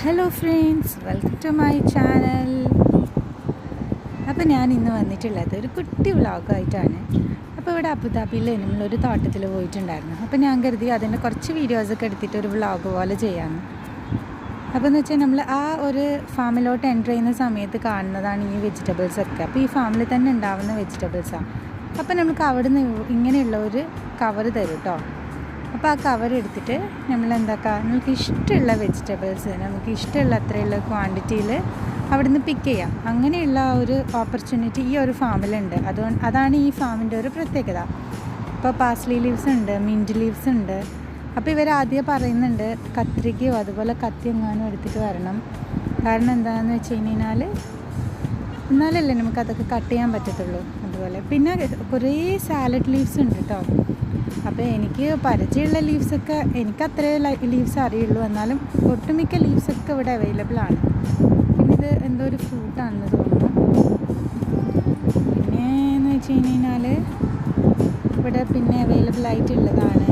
Hello friends welcome to my channel അപ്പോൾ ഞാൻ ഇന്ന് വന്നിട്ടുള്ളത് ഒരു കുട്ടി വ്ളോഗായിട്ടാണ്. അപ്പോൾ ഇവിടെ അബുദാബിയിൽ നമ്മളൊരു തോട്ടത്തിൽ പോയിട്ടുണ്ടായിരുന്നു. അപ്പോൾ ഞാൻ കരുതി അതിന്റെ കുറച്ച് വീഡിയോസൊക്കെ എടുത്തിട്ട് ഒരു വ്ളോഗ് പോലെ ചെയ്യാം. അപ്പോൾ എന്ന് വെച്ചാൽ നമ്മൾ ആ ഒരു ഫാമിലോട്ട് എന്റർ ചെയ്യുന്ന സമയത്ത് കാണുന്നതാണ് ഈ വെജിറ്റബിൾസൊക്കെ അപ്പോൾ ഈ ഫാമിൽ തന്നെ ഉണ്ടാവുന്ന വെജിറ്റബിൾസാണ് അപ്പോൾ നമുക്ക് അവിടുന്ന് ഇങ്ങനെയുള്ള ഒരു കവർ തരും കേട്ടോ അപ്പോൾ ആ കവർ എടുത്തിട്ട് നമ്മൾ എന്താക്കുക നമുക്ക് ഇഷ്ടമുള്ള വെജിറ്റബിൾസ് നമുക്ക് ഇഷ്ടമുള്ള അത്രയുള്ള ക്വാണ്ടിറ്റിയിൽ നിന്ന് പിക്ക് ചെയ്യാം. അങ്ങനെയുള്ള ഒരു ഓപ്പർച്യൂണിറ്റി ഈ ഒരു ഫാമിലുണ്ട് അതുകൊണ്ട് അതാണ് ഈ ഫാമിന്റെ ഒരു പ്രത്യേകത. ഇപ്പോൾ പാസ്ലി ലീവ്സ് ഉണ്ട് മിന്റ് ലീവ്സ് ഉണ്ട്. അപ്പോൾ ഇവർ ആദ്യം പറയുന്നുണ്ട് കത്രികയോ അതുപോലെ കത്തി എങ്ങാനും എടുത്തിട്ട് വരണം. കാരണം എന്താണെന്ന് വെച്ച് കഴിഞ്ഞാൽ എന്നാലല്ലേ നമുക്ക് അതൊക്കെ കട്ട് ചെയ്യാൻ പറ്റത്തുള്ളൂ. അതുപോലെ പിന്നെ കുറേ സാലഡ് ലീവ്സ് ഉണ്ട് കേട്ടോ അപ്പോൾ എനിക്ക് പരിചയമുള്ള ലീവ്സൊക്കെ എനിക്ക് അത്രേ ലീവ്സ് അറിയുള്ളൂ. എന്നാലും ഒട്ടുമിക്ക ലീവ്സൊക്കെ ഇവിടെ അവൈലബിൾ ആണ്. പിന്നെ ഇത് എന്തോ ഒരു ഫ്രൂട്ടാണെന്ന് തോന്നുന്നു. പിന്നെ എന്ന് വെച്ച് കഴിഞ്ഞാൽ ഇവിടെ പിന്നെ അവൈലബിൾ ആയിട്ടുള്ളതാണ്.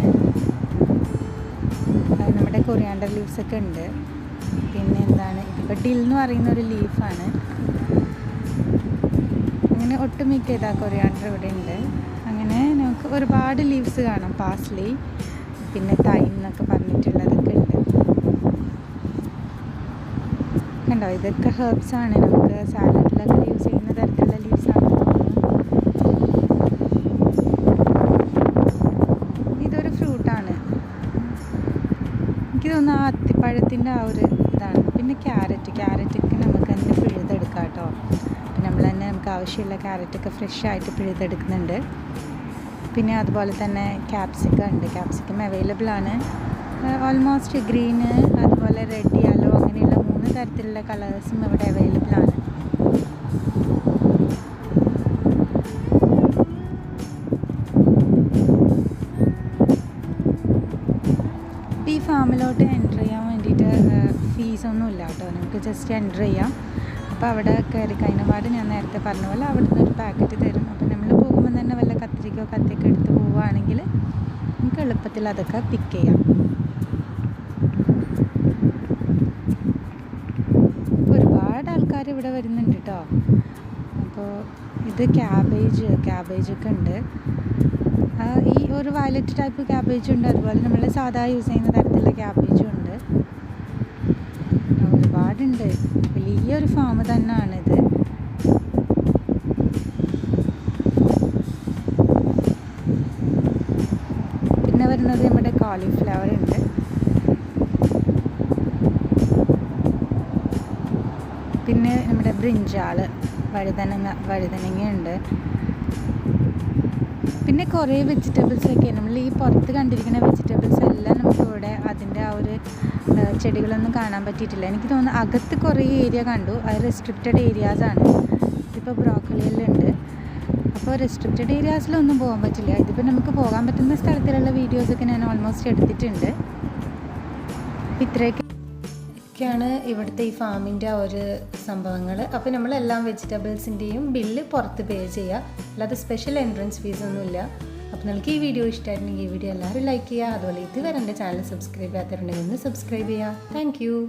നമ്മുടെ കൊറിയാണ്ടർ ലീവ്സൊക്കെ ഉണ്ട്. പിന്നെ എന്താണ്? ഇപ്പോൾ ഡിൽ എന്ന് പറയുന്ന ഒരു ലീഫാണ് അങ്ങനെ ഒട്ടുമിക്ക ഇതാ കൊറിയാണ്ടർ ഇവിടെ ഉണ്ട്. നമുക്ക് ഒരുപാട് ലീവ്സ് കാണാം പാസ്ലി പിന്നെ തൈം എന്നൊക്കെ പറഞ്ഞിട്ടുള്ളതൊക്കെ ഉണ്ട്. കണ്ടോ? ഇതൊക്കെ ഹെർബ്സ് ആണ്. നമുക്ക് സാലഡിലൊക്കെ യൂസ് ചെയ്യുന്ന തരത്തിലുള്ള ലീവ്സ് ആണ്. ഇതൊരു ഫ്രൂട്ടാണ് എനിക്ക് തോന്നുന്നു ആ അത്തിപ്പഴത്തിന്റെ ആ ഒരു ഇതാണ്. പിന്നെ ക്യാരറ്റ് ക്യാരറ്റൊക്കെ നമുക്ക് തന്നെ പിഴുതെടുക്കാം കേട്ടോ. നമ്മൾ തന്നെ നമുക്ക് ആവശ്യമുള്ള ക്യാരറ്റൊക്കെ ഫ്രഷ് ആയിട്ട് പിഴുതെടുക്കുന്നുണ്ട്. പിന്നെ അതുപോലെ തന്നെ ക്യാപ്സിക്കം ഉണ്ട്. ക്യാപ്സിക്കം അവൈലബിൾ ആണ്. ഓൾമോസ്റ്റ് ഗ്രീന് അതുപോലെ റെഡ് യെല്ലോ അങ്ങനെയുള്ള മൂന്ന് തരത്തിലുള്ള കളേഴ്സും ഇവിടെ അവൈലബിൾ ആണ്. ഈ ഫാമിലോട്ട് എന്റർ ചെയ്യാൻ വേണ്ടിയിട്ട് ഫീസൊന്നും ഇല്ല കേട്ടോ. നമുക്ക് ജസ്റ്റ് എന്റർ ചെയ്യാം. അപ്പോൾ അവിടെ കയറി കഴിഞ്ഞപാട് ഞാൻ നേരത്തെ പറഞ്ഞ പോലെ അവിടുന്ന് ഒരു പാക്കറ്റ് തരും. അപ്പോൾ നമ്മൾ തന്നെ വല്ല കത്തിരിക്കോ കത്തിയൊക്കെ എടുത്ത് പോവുകയാണെങ്കിൽ നമുക്ക് എളുപ്പത്തിൽ അതൊക്കെ പിക്ക് ചെയ്യാം. ഒരുപാട് ആൾക്കാർ ഇവിടെ വരുന്നുണ്ട് കേട്ടോ അപ്പോൾ ഇത് ക്യാബേജ് ഒക്കെ ഉണ്ട്. ഈ ഒരു വയലറ്റ് ടൈപ്പ് ക്യാബേജ് ഉണ്ട്. അതുപോലെ നമ്മൾ സാധാ യൂസ് ചെയ്യുന്ന തരത്തിലുള്ള ക്യാബേജും ഉണ്ട്. ഒരുപാടുണ്ട്. വലിയൊരു ഫാം തന്നെയാണിത് പിന്നെ വരുന്നത് നമ്മുടെ കാളിഫ്ലവർ ഉണ്ട്. പിന്നെ നമ്മുടെ ബ്രിഞ്ചാൾ വഴുതനങ്ങ വഴുതനങ്ങ ഉണ്ട്. പിന്നെ കുറേ വെജിറ്റബിൾസൊക്കെ നമ്മൾ ഈ പുറത്ത് കണ്ടിരിക്കുന്ന വെജിറ്റബിൾസ് എല്ലാം നമുക്കിവിടെ അതിന്റെ ആ ഒരു ചെടികളൊന്നും കാണാൻ പറ്റിയിട്ടില്ല. എനിക്ക് തോന്നുന്നു അകത്ത് കുറേ ഏരിയ കണ്ടു. അത് റെസ്ട്രിക്റ്റഡ് ഏരിയാസാണ് ഇതിപ്പോൾ ബ്രോക്കലിയിലുണ്ട് അപ്പോൾ റെസ്ട്രിക്റ്റഡ് ഏരിയാസിലൊന്നും പോകാൻ പറ്റില്ല. ഇതിപ്പോൾ നമുക്ക് പോകാൻ പറ്റുന്ന സ്ഥലത്തിലുള്ള വീഡിയോസൊക്കെ ഞാൻ ഓൾമോസ്റ്റ് എടുത്തിട്ടുണ്ട്. ഇത്രയൊക്കെ ഒക്കെയാണ് ഇവിടുത്തെ ഈ ഫാമിന്റെ ഒരു സംഭവങ്ങൾ അപ്പോൾ നമ്മളെല്ലാം വെജിറ്റബിൾസിന്റെയും ബില്ല് പുറത്ത് പേ ചെയ്യുക അല്ലാതെ സ്പെഷ്യൽ എൻട്രൻസ് ഫീസ് ഫീസൊന്നുമില്ല അപ്പോൾ നിങ്ങൾക്ക് ഈ വീഡിയോ ഇഷ്ടമായിട്ടുണ്ടെങ്കിൽ ഈ വീഡിയോ എല്ലാവരും ലൈക്ക് ചെയ്യുക അതുപോലെ ഇതുവരെ എന്റെ ചാനൽ സബ്സ്ക്രൈബ് ചെയ്യാത്തവരുണ്ടെങ്കിൽ ഒന്ന് സബ്സ്ക്രൈബ് ചെയ്യുക താങ്ക്